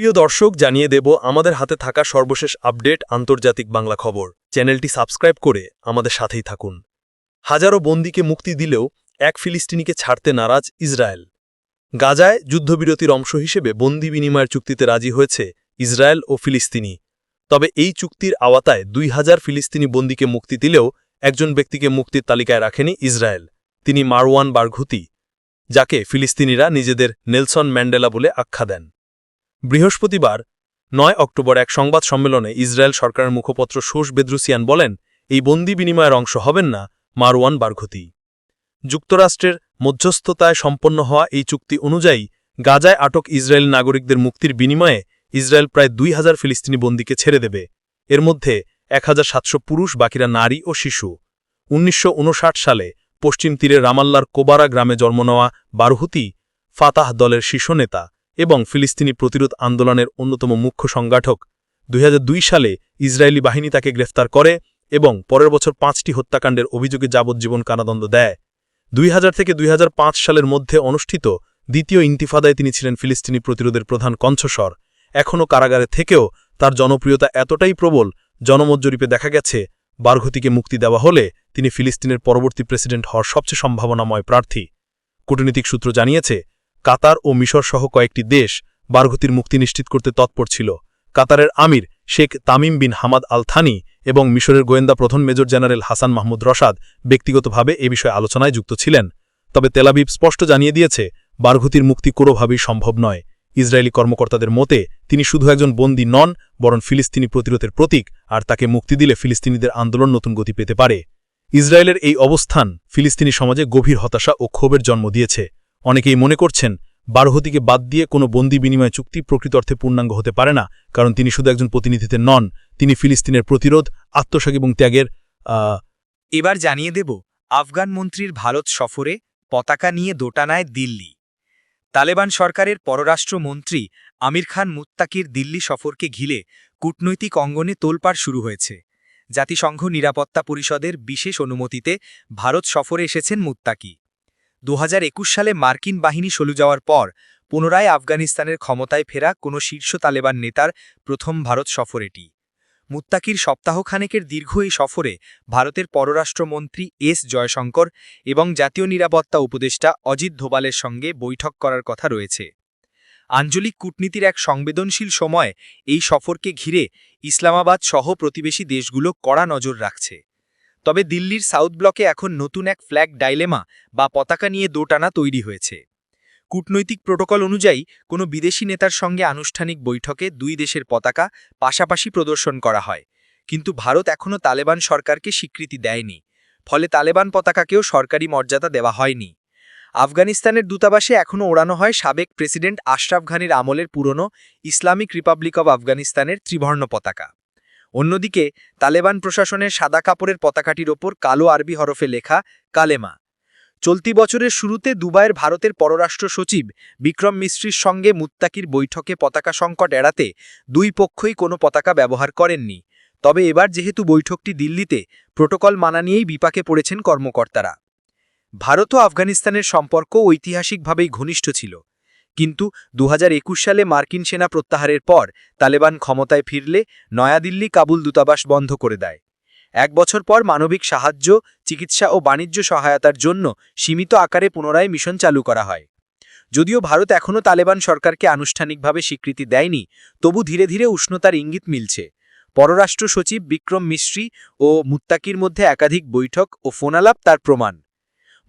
প্রিয় দর্শক, জানিয়ে দেব আমাদের হাতে থাকা সর্বশেষ আপডেট আন্তর্জাতিক বাংলা খবর। চ্যানেলটি সাবস্ক্রাইব করে আমাদের সাথেই থাকুন। হাজারো বন্দীকে মুক্তি দিলেও এক ফিলিস্তিনিকে ছাড়তে নারাজ ইসরায়েল। গাজায় যুদ্ধবিরতির অংশ হিসেবে বন্দি বিনিময়ের চুক্তিতে রাজি হয়েছে ইসরায়েল ও ফিলিস্তিনি। তবে এই চুক্তির আওতায় দুই হাজার ফিলিস্তিনি বন্দীকে মুক্তি দিলেও একজন ব্যক্তিকে মুক্তির তালিকায় রাখেনি ইসরায়েল। তিনি মারওয়ান বারঘুতি, যাকে ফিলিস্তিনিরা নিজেদের নেলসন ম্যান্ডেলা বলে আখ্যা দেন। বৃহস্পতিবার, নয় অক্টোবর এক সংবাদ সম্মেলনে ইসরায়েল সরকারের মুখপত্র সোস বেদ্রুসিয়ান বলেন, এই বন্দি বিনিময়ের অংশ হবেন না, মারওয়ান বারঘতি যুক্তরাষ্ট্রের মধ্যস্থতায় সম্পন্ন হওয়া এই চুক্তি অনুযায়ী, গাজায় আটক ইসরায়েল নাগরিকদের মুক্তির বিনিময়ে ইসরায়েল প্রায় দুই হাজার ফিলিস্তিনি বন্দীকে ছেড়ে দেবে। এর মধ্যে এক হাজার সাতশো পুরুষ, বাকিরা নারী ও শিশু। উনিশশো উনষাট সালে পশ্চিম তীরে রামাল্লার কোবারা গ্রামে জন্ম নেওয়া বারহুতি, ফাতাহ দলের শীর্ষ নেতা। এবং ফিলিস্তিনি প্রতিরোধ আন্দোলনের অন্যতম মুখ্য সংগঠক দুই হাজার দুই সালে ইসরায়েলি বাহিনী তাকে গ্রেফতার করে এবং পরের বছর পাঁচটি হত্যাকাণ্ডের অভিযোগে যাবজ্জীবন কারাদণ্ড দেয়। দুই হাজার থেকে দুই হাজার পাঁচ সালের মধ্যে অনুষ্ঠিত দ্বিতীয় ইন্তিফাদায় তিনি ছিলেন ফিলিস্তিনি প্রতিরোধের প্রধান কণ্ঠস্বর। এখনও কারাগারে থেকেও তার জনপ্রিয়তা এতটাই প্রবল, জনমজ্জরিপে দেখা গেছে বারঘতিকে মুক্তি দেওয়া হলে তিনি ফিলিস্তিনের পরবর্তী প্রেসিডেন্ট হওয়ার সবচেয়ে সম্ভাবনাময় প্রার্থী। কূটনীতিক সূত্র জানিয়েছে কাতার ও মিশর সহ কয়েকটি দেশ বারঘতির মুক্তি নিশ্চিত করতে তৎপর ছিল। কাতারের আমির Sheikh Tamim bin Hamad Al Thani এবং মিশরের গোয়েন্দা প্রধান major general Hassan Mahmoud Rashad ব্যক্তিগতভাবে এ বিষয়ে আলোচনায় যুক্ত ছিলেন। তবে তেলাবিব স্পষ্ট জানিয়ে দিয়েছে, বারঘতির মুক্তি কোনোভাবেই সম্ভব নয়। ইসরায়েলি কর্মকর্তাদের মতে, তিনি শুধু একজন বন্দী নন, বরং ফিলিস্তিনি প্রতিরোধের প্রতীক, আর তাকে মুক্তি দিলে ফিলিস্তিনিদের আন্দোলন নতুন গতি পেতে পারে। ইসরায়েলের এই অবস্থান ফিলিস্তিনি সমাজে গভীর হতাশা ও ক্ষোভের জন্ম দিয়েছে। অনেকেই মনে করছেন, বারহতিকে বাদ দিয়ে কোনো বন্দি বিনিময় চুক্তি প্রকৃত অর্থে পূর্ণাঙ্গ হতে পারে না, কারণ তিনি শুধু একজন প্রতিনিধিতে নন, তিনি ফিলিস্তিনের প্রতিরোধ আত্মসাগ এবং ত্যাগের এবার জানিয়ে দেব, আফগান মন্ত্রীর ভারত সফরে পতাকা নিয়ে দোটানায় দিল্লি। তালেবান সরকারের পররাষ্ট্রমন্ত্রী আমির খান মুত্তাকির দিল্লি সফরকে ঘিরে কূটনৈতিক অঙ্গনে তোলপাড় শুরু হয়েছে। জাতিসংঘ নিরাপত্তা পরিষদের বিশেষ অনুমতিতে ভারত সফরে এসেছেন মুত্তাকি। দু হাজার একুশ সালে মার্কিন বাহিনী সলু যাওয়ার পর, পুনরায় আফগানিস্তানের ক্ষমতায় ফেরা কোনো শীর্ষ তালেবান নেতার প্রথম ভারত সফর এটি। মুত্তাকির সপ্তাহখানেকের দীর্ঘ এই সফরে ভারতের পররাষ্ট্রমন্ত্রী এস জয়শঙ্কর এবং জাতীয় নিরাপত্তা উপদেষ্টা অজিত ধোবালের সঙ্গে বৈঠক করার কথা রয়েছে। আঞ্চলিক কূটনীতির এক সংবেদনশীল সময় এই সফরকে ঘিরে ইসলামাবাদ সহ প্রতিবেশী দেশগুলো কড়া নজর রাখছে। তবে দিল্লির সাউথ ব্লকে এখন নতুন এক ফ্ল্যাগ ডাইলেমা বা পতাকা নিয়ে দোটানা তৈরি হয়েছে। কূটনৈতিক প্রোটোকল অনুযায়ী, কোনো বিদেশি নেতার সঙ্গে আনুষ্ঠানিক বৈঠকে দুই দেশের পতাকা পাশাপাশি প্রদর্শন করা হয়। কিন্তু ভারত এখনও তালেবান সরকারকে স্বীকৃতি দেয়নি। ফলে তালেবান পতাকাকেও সরকারি মর্যাদা দেওয়া হয়নি। আফগানিস্তানের দূতাবাসে এখনও ওড়ানো হয় সাবেক প্রেসিডেন্ট আশরাফ ঘানির আমলের পুরনো ইসলামিক রিপাবলিক অব আফগানিস্তানের ত্রিবর্ণ পতাকা। অন্যদিকে, তালেবান প্রশাসনের সাদা কাপড়ের পতাকাটির ওপর কালো আরবি হরফে লেখা কালেমা। চলতি বছরের শুরুতে দুবাইয়ের ভারতের পররাষ্ট্র সচিব বিক্রম মিস্ত্রির সঙ্গে মুত্তাকির বৈঠকে পতাকা সংকট এড়াতে দুই পক্ষই কোনো পতাকা ব্যবহার করেননি। তবে এবার যেহেতু বৈঠকটি দিল্লিতে, প্রোটোকল মানা নিয়েই বিপাকে পড়েছেন কর্মকর্তারা। ভারত ও আফগানিস্তানের সম্পর্ক ঐতিহাসিকভাবেই ঘনিষ্ঠ ছিল। কিন্তু দু হাজার একুশ সালে মার্কিন সেনা প্রত্যাহারের পর তালেবান ক্ষমতায় ফিরলে নয়াদিল্লি কাবুল দূতাবাস বন্ধ করে দেয়। এক বছর পর মানবিক সাহায্য, চিকিৎসা ও বাণিজ্য সহায়তার জন্য সীমিত আকারে পুনরায় মিশন চালু করা হয়। যদিও ভারত এখনও তালেবান সরকারকে আনুষ্ঠানিকভাবে স্বীকৃতি দেয়নি, তবু ধীরে ধীরে উষ্ণতার ইঙ্গিত মিলছে। পররাষ্ট্র সচিব বিক্রম মিশ্রি ও মুত্তাকির মধ্যে একাধিক বৈঠক ও ফোনালাপ তার প্রমাণ।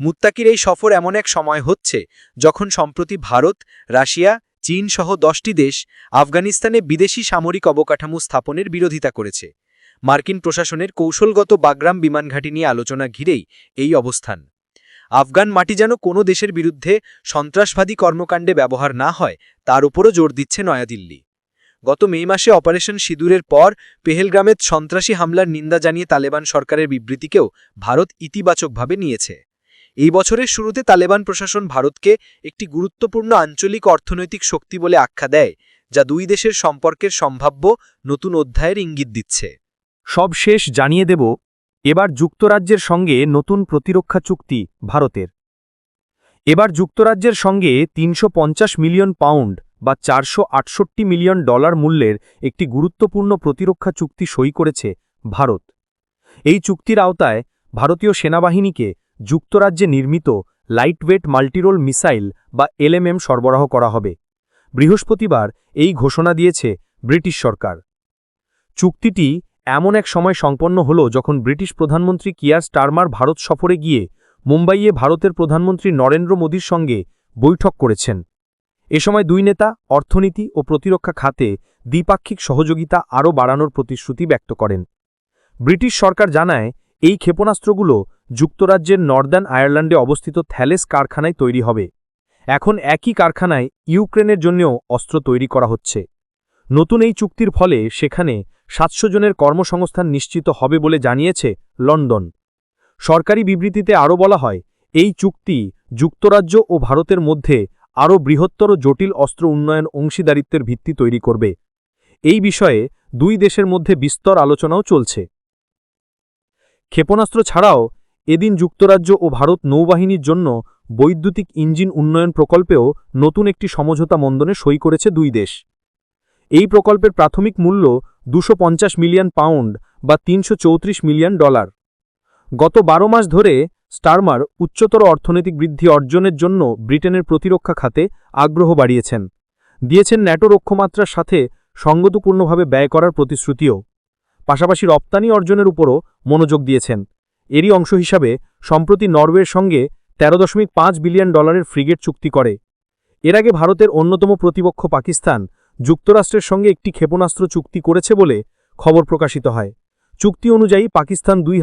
মুত্তাকির এই সফর এমন এক সময় হচ্ছে যখন সম্প্রতি ভারত, রাশিয়া, চীন সহ দশটি দেশ আফগানিস্তানে বিদেশি সামরিক অবকাঠামো স্থাপনের বিরোধিতা করেছে। মার্কিন প্রশাসনের কৌশলগত বাগ্রাম বিমানঘাটি নিয়ে আলোচনা ঘিরেই এই অবস্থান। আফগান মাটি যেন কোনো দেশের বিরুদ্ধে সন্ত্রাসবাদী কর্মকাণ্ডে ব্যবহার না হয়, তার উপরও জোর দিচ্ছে নয়াদিল্লি। গত মে মাসে অপারেশন সিঁদুরের পর পেহেলগ্রামে সন্ত্রাসী হামলার নিন্দা জানিয়ে তালেবান সরকারের বিবৃতিকেও ভারত ইতিবাচকভাবে নিয়েছে। এই বছরের শুরুতে তালেবান প্রশাসন ভারতকে একটি গুরুত্বপূর্ণ আঞ্চলিক অর্থনৈতিক শক্তি বলে আখ্যা দেয়, যা দুই দেশের সম্পর্কের সম্ভাব্য নতুন অধ্যায়ের ইঙ্গিত দিচ্ছে। সব শেষ জানিয়ে দেব, এবার যুক্তরাজ্যের সঙ্গে নতুন প্রতিরক্ষা চুক্তি ভারতের। এবার যুক্তরাজ্যের সঙ্গে তিনশো পঞ্চাশ মিলিয়ন পাউন্ড বা চারশো আটষট্টি মিলিয়ন ডলার মূল্যের একটি গুরুত্বপূর্ণ প্রতিরক্ষা চুক্তি সই করেছে ভারত। এই চুক্তির আওতায় ভারতীয় সেনাবাহিনীকে যুক্তরাজ্যে নির্মিত লাইটওয়েট মাল্টিরোল মিসাইল বা এলএমএম সরবরাহ করা হবে। বৃহস্পতিবার এই ঘোষণা দিয়েছে ব্রিটিশ সরকার। চুক্তিটি এমন এক সময় সম্পন্ন হল যখন ব্রিটিশ প্রধানমন্ত্রী কিয়ার স্টারমার ভারত সফরে গিয়ে মুম্বাইয়ে ভারতের প্রধানমন্ত্রী নরেন্দ্র মোদীর সঙ্গে বৈঠক করেছেন। এ সময় দুই নেতা, অর্থনীতি ও প্রতিরক্ষা খাতে দ্বিপাক্ষিক সহযোগিতা আরও বাড়ানোর প্রতিশ্রুতি ব্যক্ত করেন। ব্রিটিশ সরকার জানায় এই ক্ষেপণাস্ত্রগুলো যুক্তরাজ্যের নর্দার্ন আয়ারল্যান্ডে অবস্থিত থ্যালেস কারখানায় তৈরি হবে। এখন একই কারখানায় ইউক্রেনের জন্যও অস্ত্র তৈরি করা হচ্ছে। নতুন এই চুক্তির ফলে সেখানে সাতশো জনের কর্মসংস্থান নিশ্চিত হবে বলে জানিয়েছে লন্ডন। সরকারি বিবৃতিতে আরও বলা হয়, এই চুক্তি যুক্তরাজ্য ও ভারতের মধ্যে আরও বৃহত্তর জটিল অস্ত্র উন্নয়ন অংশীদারিত্বের ভিত্তি তৈরি করবে। এই বিষয়ে দুই দেশের মধ্যে বিস্তর আলোচনাও চলছে। ক্ষেপণাস্ত্র ছাড়াও এদিন যুক্তরাজ্য ও ভারত নৌবাহিনীর জন্য বৈদ্যুতিক ইঞ্জিন উন্নয়ন প্রকল্পেও নতুন একটি সমঝোতা মন্দনে সই করেছে দুই দেশ। এই প্রকল্পের প্রাথমিক মূল্য দুশো মিলিয়ন পাউন্ড বা তিনশো চৌত্রিশ মিলিয়ন ডলার। গত বারো মাস ধরে স্টারমার উচ্চতর অর্থনৈতিক বৃদ্ধি অর্জনের জন্য ব্রিটেনের প্রতিরক্ষা খাতে আগ্রহ বাড়িয়েছেন। দিয়েছেন ন্যাটো রক্ষমাত্রার সাথে সঙ্গতপূর্ণভাবে ব্যয় করার প্রতিশ্রুতিও। পাশাপাশি রপ্তানি অর্জনের উপরও মনোযোগ দিয়েছেন। এরই অংশ হিসাবে সম্প্রতি নরওয়ের সঙ্গে তেরো দশমিক পাঁচ বিলিয়ন ডলারের ফ্রিগেট চুক্তি করে। এর আগে ভারতের অন্যতম প্রতিপক্ষ পাকিস্তান যুক্তরাষ্ট্রের সঙ্গে একটি ক্ষেপণাস্ত্র চুক্তি করেছে বলে খবর প্রকাশিত হয়। চুক্তি অনুযায়ী পাকিস্তান দুই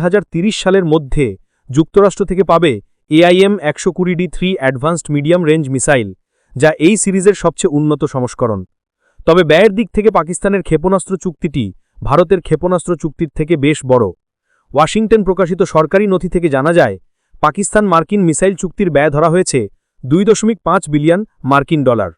সালের মধ্যে যুক্তরাষ্ট্র থেকে পাবে এআইএম একশো কুড়ি D three advanced medium range missile, যা এই সিরিজের সবচেয়ে উন্নত সংস্করণ। তবে ব্যয়ের দিক থেকে পাকিস্তানের ক্ষেপণাস্ত্র চুক্তিটি ভারতের ক্ষেপণাস্ত্র চুক্তির থেকে বেশ বড়। ওয়াশিংটন প্রকাশিত সরকারি নথি থেকে জানা যায়, পাকিস্তান মার্কিন মিসাইল চুক্তির ব্যয় ধরা হয়েছে দুই দশমিক পাঁচ বিলিয়ন মার্কিন ডলার।